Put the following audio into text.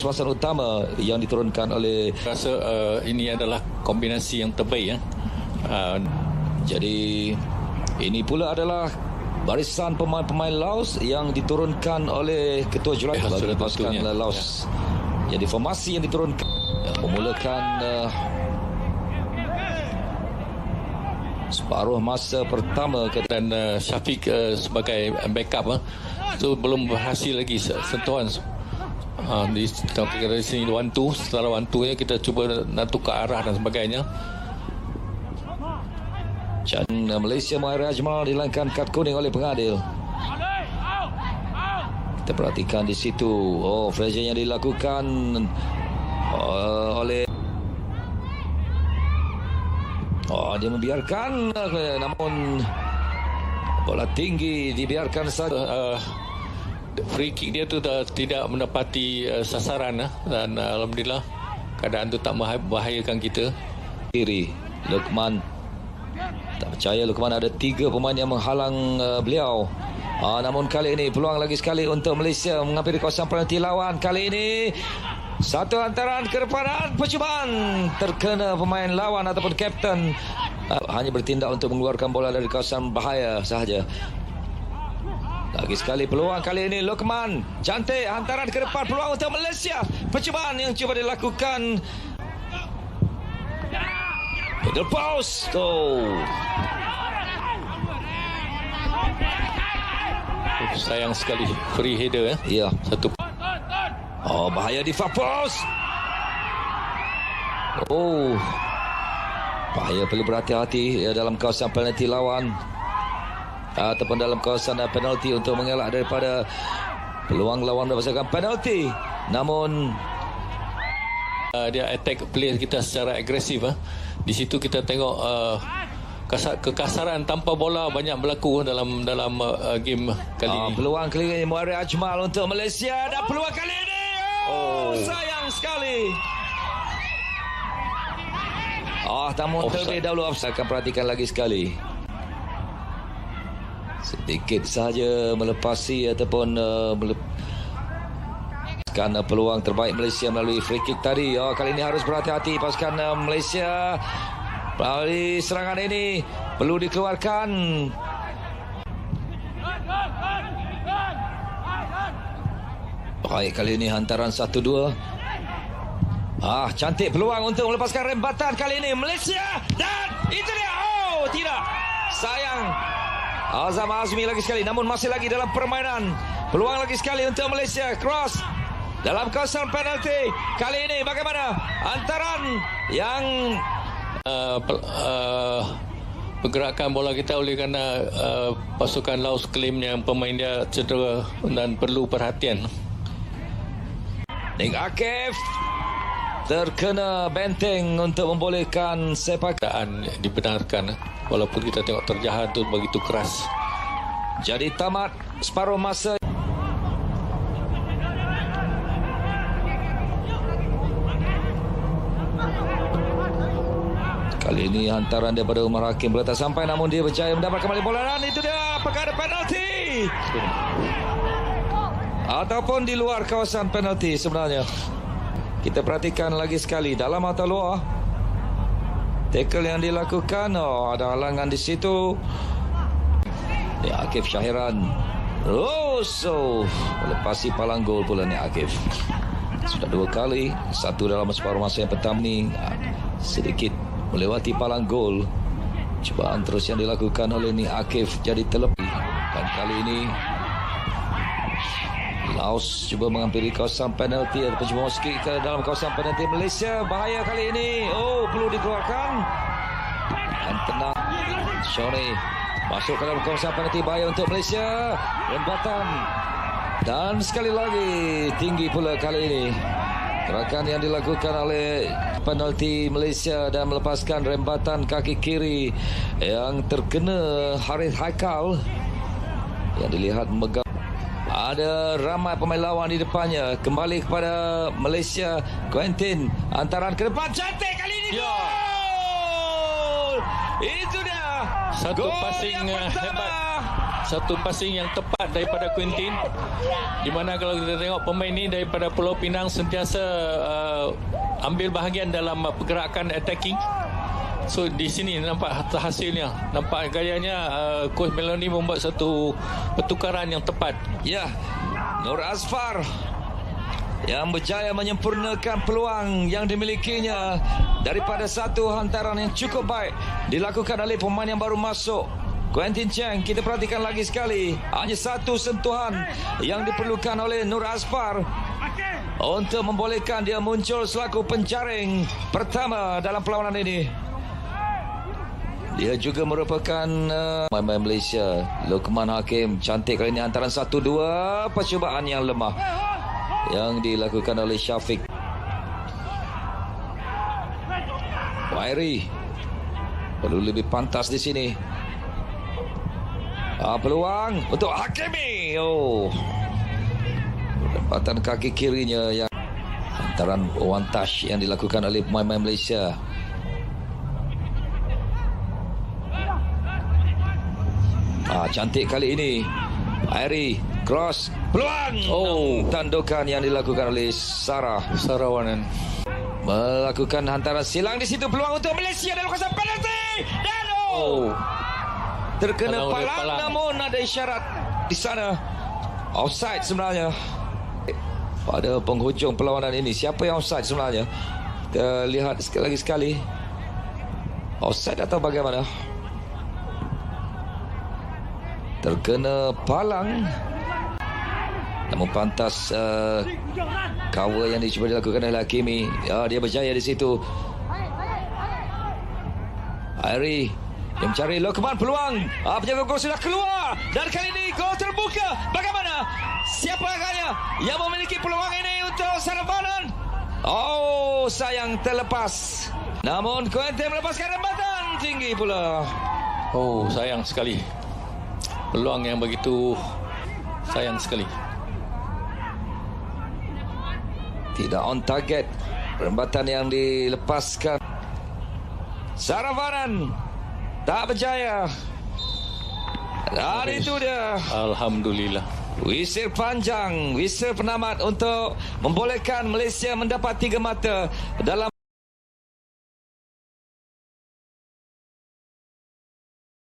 Suasana utama yang diturunkan oleh Rasa uh, ini adalah kombinasi yang terbaik ya. Uh, jadi ini pula adalah barisan pemain-pemain Laos yang diturunkan oleh ketua jurulatih Ya, bagi pasukan tentunya. Ya. Laos. Jadi formasi yang diturunkan yang memulakan uh, separuh masa pertama ke dan uh, Syafiq uh, sebagai backup uh, itu belum berhasil lagi se- sentuhan uh, di dari sini one two setelah one two nya kita cuba nak tukar arah dan sebagainya uh, Malaysia Mahir Ajmal dihilangkan kad kuning oleh pengadil. Kita perhatikan di situ. Oh, Fraser yang dilakukan uh, oleh Oh, dia membiarkan namun bola tinggi dibiarkan saja. uh, free kick dia tu dah tidak mendapati uh, sasaran uh, dan uh, alhamdulillah keadaan tu tak membahay- membahayakan kita. Kiri Lukman tak percaya Lukman ada tiga pemain yang menghalang uh, beliau. Ah, namun kali ini peluang lagi sekali untuk Malaysia mengambil kawasan penalti lawan. Kali ini satu hantaran ke depan percubaan. Terkena pemain lawan ataupun kapten. Uh, hanya bertindak untuk mengeluarkan bola dari kawasan bahaya sahaja lagi sekali peluang kali ini Lukman cantik hantaran ke depan peluang untuk Malaysia percubaan yang cuba dilakukan Middle post. Oh. sayang sekali free header eh. Ya. satu Oh, bahaya di far post. Oh. Bahaya perlu berhati-hati ya, dalam kawasan penalti lawan. Ataupun dalam kawasan uh, penalti untuk mengelak daripada peluang lawan mendapatkan penalti. Namun uh, dia attack player kita secara agresif ah. Di situ kita tengok uh, kasar, kekasaran tanpa bola banyak berlaku dalam dalam uh, game kali uh, ini. peluang kali ini Muari Ajmal untuk Malaysia dan peluang kali ini. Oh, Oh. sayang sekali. Ah, namun Offside. terlebih dahulu offside. Akan perhatikan lagi sekali. Sedikit sahaja melepasi ataupun uh, melep Pasukan uh, peluang terbaik Malaysia melalui free kick tadi. Oh, kali ini harus berhati-hati pasukan uh, Malaysia. Melalui serangan ini perlu dikeluarkan. Baik, kali ini hantaran 1-2. Ah, cantik peluang untuk melepaskan rembatan kali ini Malaysia dan itu dia. Oh, tidak. Sayang. Azam Azmi lagi sekali namun masih lagi dalam permainan. Peluang lagi sekali untuk Malaysia cross dalam kawasan penalti. Kali ini bagaimana? Hantaran yang Uh, uh, pergerakan bola kita oleh kerana uh, pasukan Laos claim yang pemain dia cedera dan perlu perhatian. Ning Akif terkena benteng untuk membolehkan sepak dibenarkan. Walaupun kita tengok terjahat tu begitu keras. Jadi tamat separuh masa Kali ini hantaran daripada Umar Hakim bola tak sampai namun dia berjaya mendapat kembali bola dan itu dia perkara penalti. Ataupun di luar kawasan penalti sebenarnya. Kita perhatikan lagi sekali dalam atau luar. Tackle yang dilakukan, oh ada halangan di situ. Ya, Akif Syahiran. Oh, so melepasi palang gol pula ni Akif. Sudah dua kali, satu dalam separuh masa yang pertama ni ah, sedikit melewati palang gol. Cubaan terus yang dilakukan oleh ni Akif jadi terlepas dan kali ini Laos cuba menghampiri kawasan penalti ataupun cuba masuk ke dalam kawasan penalti Malaysia. Bahaya kali ini. Oh, perlu dikeluarkan. Dan tenang. Shoni masuk ke dalam kawasan penalti bahaya untuk Malaysia. Rembatan. Dan sekali lagi tinggi pula kali ini. Gerakan yang dilakukan oleh penalti Malaysia dan melepaskan rembatan kaki kiri yang terkena Harith Haikal yang dilihat memegang ada ramai pemain lawan di depannya. Kembali kepada Malaysia. Quentin. Antaran ke depan. Cantik kali ini. Ya. Gol! Itu dia. Satu Gol passing, yang pertama. hebat. satu passing yang tepat daripada Quintin di mana kalau kita tengok pemain ni daripada Pulau Pinang sentiasa uh, ambil bahagian dalam pergerakan attacking So di sini nampak hasilnya. Nampak gayanya uh, Coach Meloni membuat satu pertukaran yang tepat. Ya, Nur Asfar yang berjaya menyempurnakan peluang yang dimilikinya daripada satu hantaran yang cukup baik dilakukan oleh pemain yang baru masuk. Quentin Cheng kita perhatikan lagi sekali. Hanya satu sentuhan yang diperlukan oleh Nur Asfar untuk membolehkan dia muncul selaku penjaring pertama dalam perlawanan ini dia juga merupakan uh, main-main Malaysia. Lukman Hakim cantik kali ini satu dua. Percubaan yang lemah yang dilakukan oleh Syafiq. Wairi perlu lebih pantas di sini. Ah, peluang untuk Hakimi. Oh. Dapatan kaki kirinya yang hantaran one touch yang dilakukan oleh pemain-pemain Malaysia cantik kali ini. Airi cross peluang. Oh, tandukan yang dilakukan oleh Sarah Sarawanan melakukan hantaran silang di situ peluang untuk Malaysia dalam kawasan penalti. Dan oh, Oh terkena palang, palang. namun ada isyarat di sana. Offside sebenarnya. Pada penghujung perlawanan ini siapa yang offside sebenarnya? Kita lihat sekali lagi sekali. Offside atau bagaimana? Terkena palang. Namun pantas uh, cover yang dicuba dilakukan oleh Hakimi. Ya, dia berjaya di situ. Airi yang mencari Lokman peluang. Ah, penjaga gol sudah keluar. Dan kali ini gol terbuka. Bagaimana? Siapa agaknya yang memiliki peluang ini untuk Saravanan? Oh sayang terlepas. Namun Quentin melepaskan rembatan. Tinggi pula. Oh sayang sekali Peluang yang begitu Sayang sekali. Tidak on target. Perembatan yang dilepaskan. Saravanan Tak berjaya. Dan itu dia. Alhamdulillah. Wisir panjang Wisir penamat untuk Membolehkan Malaysia mendapat tiga mata Dalam